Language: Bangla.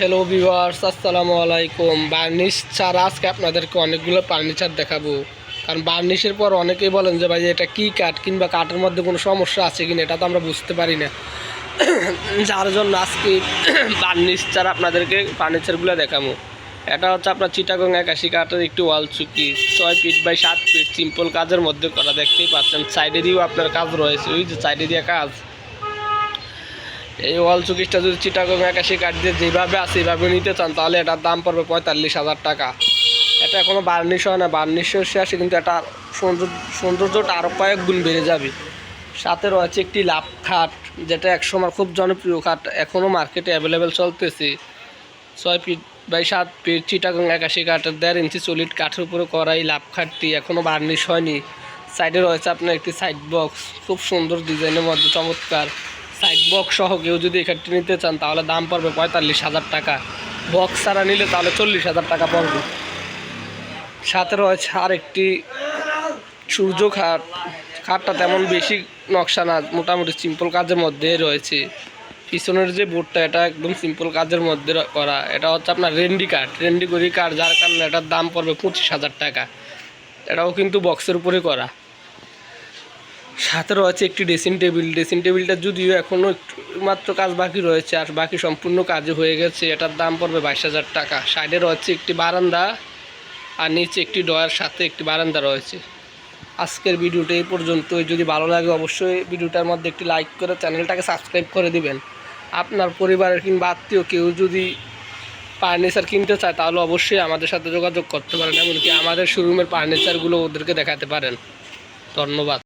হ্যালো ভিউয়ার্স আসসালামু আলাইকুম। বার্নিশ ছাড়া আজকে আপনাদেরকে অনেকগুলো ফার্নিচার দেখাবো। কারণ বার্নিশের পর অনেকেই বলেন যে, ভাই, এটা কী কাঠ? কিংবা কাঠের মধ্যে কোনো সমস্যা আছে কিনা? এটা তো আমরা বুঝতে পারি না। যার জন্য আজকে বার্নিশ ছাড়া আপনাদেরকে ফার্নিচারগুলো দেখাবো। এটা হচ্ছে আপনার চিটাগং একাশি কাঠের একটি ওয়াল চুকি ছয় ফিট বাই সাত ফিট সিম্পল কাজের মধ্যে করা। দেখতেই পাচ্ছেন সাইডে দিয়েও আপনার কাজ রয়েছে। ওই যে সাইডে দিয়ে কাজ। এই ওয়াল চুকিসটা যদি চিটাগং একাশি কাঠ দিয়ে যেভাবে আছে এইভাবে নিতে চান, তাহলে এটার দাম পড়বে পঁয়তাল্লিশ হাজার টাকা। এটা কোনো বার্নিশ হয় না বার্নিশের শেষে কিন্তু এটা সৌন্দর্য, সৌন্দর্যটা আরও কয়েক গুণ বেড়ে যাবে। সাথে রয়েছে একটি লাভ খাট, যেটা একসময় খুব জনপ্রিয় খাট এখনও মার্কেটে অ্যাভেলেবেল চলতেছে। ছয় ফিট বাই সাত ফিট চিটাগং একাশি কাঠের দেড় ইঞ্চি চলিট কাঠের উপরে করা এই লাভ খাটটি এখনও বার্নিশ হয়নি। সাইডে রয়েছে আপনার একটি সাইড বক্স খুব সুন্দর ডিজাইনের মধ্যে, চমৎকার। সাইড বক্স সহ কেউ যদি এই খাটটি নিতে চান, তাহলে দাম পড়বে পঁয়তাল্লিশ হাজার টাকা। বক্স ছাড়া নিলে তাহলে চল্লিশ হাজার টাকা পড়বে। সাথে রয়েছে আর একটি সূর্য খাট। খাটটা তেমন বেশি নকশা না, মোটামুটি সিম্পল কাজের মধ্যে রয়েছে। পিছনের যে বোর্ডটা, এটা একদম সিম্পল কাজের মধ্যে করা। এটা হচ্ছে আপনার রেন্ডি কাঠ। রেন্ডি করি কাঠ, যার কারণে এটার দাম পড়বে পঁচিশ হাজার টাকা। এটাও কিন্তু বক্সের উপরে করা। সাথে রয়েছে একটি ড্রেসিং টেবিল ড্রেসিং টেবিলটা যদিও এখনও মাত্র কাজ বাকি রয়েছে, আর বাকি সম্পূর্ণ কাজে হয়ে গেছে। এটার দাম পড়বে বাইশ হাজার টাকা। সাইডে রয়েছে একটি বারান্দা, আর নিচে একটি ডয়ার সাথে একটি বারান্দা রয়েছে। আজকের ভিডিওটা এই পর্যন্তই। যদি ভালো লাগে অবশ্যই ভিডিওটার মধ্যে একটি লাইক করে চ্যানেলটাকে সাবস্ক্রাইব করে দিবেন। আপনার পরিবারের কিংবা আত্মীয় কেউ যদি ফার্নিচার কিনতে চায়, তাহলে অবশ্যই আমাদের সাথে যোগাযোগ করতে পারেন, এমনকি আমাদের শোরুমের ফার্নিচারগুলো ওদেরকে দেখাতে পারেন। ধন্যবাদ।